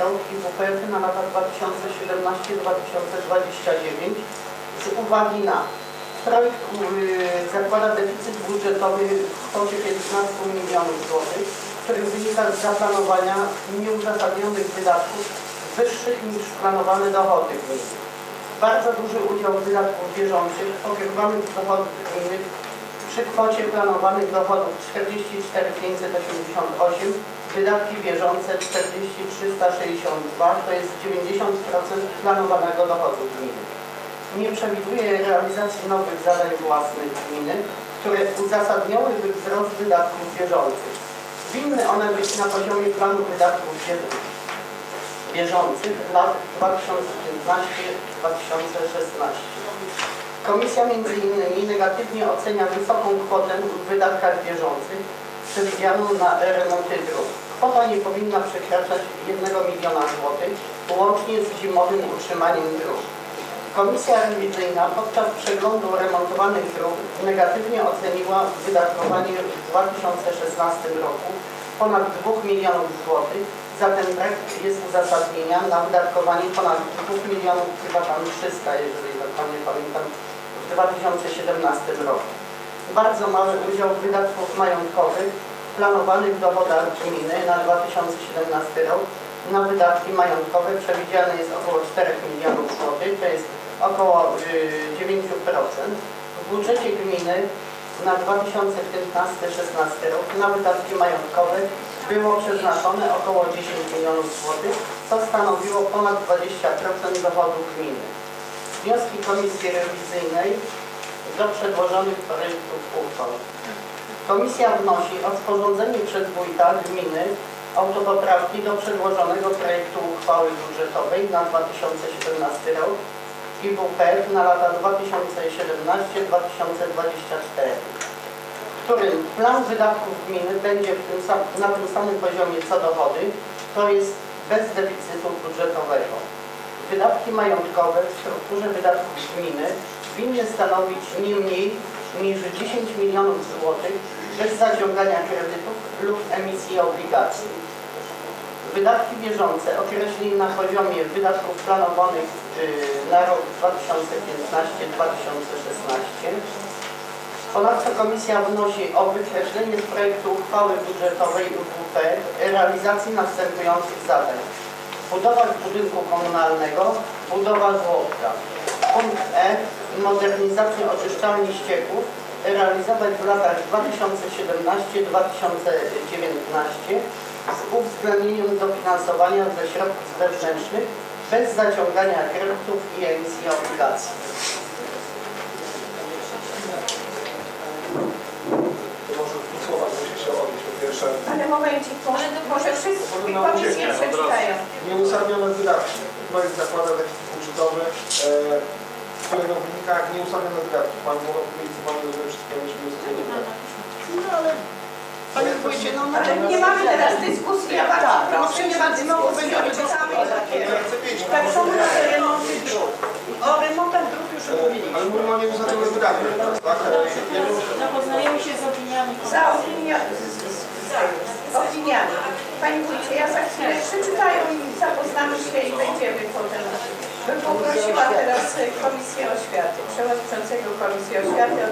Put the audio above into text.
rok i WPF na lata 2017-2029 z uwagi na projekt y, zakłada deficyt budżetowy w kwocie 15 milionów złotych, który wynika z zaplanowania nieuzasadnionych wydatków wyższych niż planowane dochody. Bardzo duży udział wydatków bieżących pokrywanych dochodów przy kwocie planowanych dochodów 44 588, wydatki bieżące 40 362, to jest 90% planowanego dochodu gminy. Nie przewiduje realizacji nowych zadań własnych gminy, które uzasadniałyby wzrost wydatków bieżących. Winny one być na poziomie planu wydatków bie- bieżących lat 2015-2016. Komisja innymi negatywnie ocenia wysoką kwotę w wydatkach bieżących przewidzianą na remonty dróg. Kwota nie powinna przekraczać 1 miliona złotych, łącznie z zimowym utrzymaniem dróg. Komisja rewizyjna podczas przeglądu remontowanych dróg negatywnie oceniła wydatkowanie w 2016 roku ponad 2 milionów złotych, zatem brak jest uzasadnienia na wydatkowanie ponad 2 milionów, chyba tam 300, jeżeli dokładnie pamiętam, w 2017 roku. Bardzo mały udział wydatków majątkowych planowanych dochodach gminy na 2017 rok na wydatki majątkowe przewidziane jest około 4 milionów złotych, to jest około y, 9%. W budżecie gminy na 2015-16 rok na wydatki majątkowe było przeznaczone około 10 milionów złotych, co stanowiło ponad 20% dochodów gminy. Wnioski Komisji Rewizyjnej do przedłożonych projektów uchwał. Komisja wnosi o sporządzenie przez wójta gminy autopoprawki do przedłożonego projektu uchwały budżetowej na 2017 rok i WPF na lata 2017-2024, w którym plan wydatków gminy będzie tym sam, na tym samym poziomie co dochody, to jest bez deficytu budżetowego. Wydatki majątkowe w strukturze wydatków gminy winny stanowić nie mniej niż 10 milionów złotych bez zaciągania kredytów lub emisji obligacji. Wydatki bieżące określili na poziomie wydatków planowanych y, na rok 2015-2016. Ponadto Komisja wnosi o wykreślenie z projektu uchwały budżetowej UWP realizacji następujących zadań. Budowa budynku komunalnego, budowa żłobka. Punkt E. Modernizacja oczyszczalni ścieków realizować w latach 2017-2019 z uwzględnieniem dofinansowania ze środków zewnętrznych bez zaciągania kredytów i emisji obligacji. To może w dwóch słowach musi się odnieść. Po pierwsze, Ale momencik, może, może wszystkie komisje przeczytają. nieuzasadnione wydatki. Projekt zakłada deficyt budżetowy, e, wynika nieuzasadnione wydatki. Pan co Pan rozumie nieuzasadnione wydatki. No ale Panie Wójcie, no, no Ale nie mamy teraz dyskusji, ja bardzo Tak, proszę, nie ma znowu będziemy czytamy dyskutować. takie. Tak samo na remonty dróg. O remontach dróg już mówiliśmy. Ale mówimy o nieuzasadnionych wydatkach tak? Zapoznajemy się z opiniami. Za opinia- z- z- z opiniami. Pani Wójcie, ja za chwilę przeczytają i zapoznamy się i będziemy potem. Bym poprosiła teraz Komisję Oświaty, przewodniczącego Komisji Oświaty o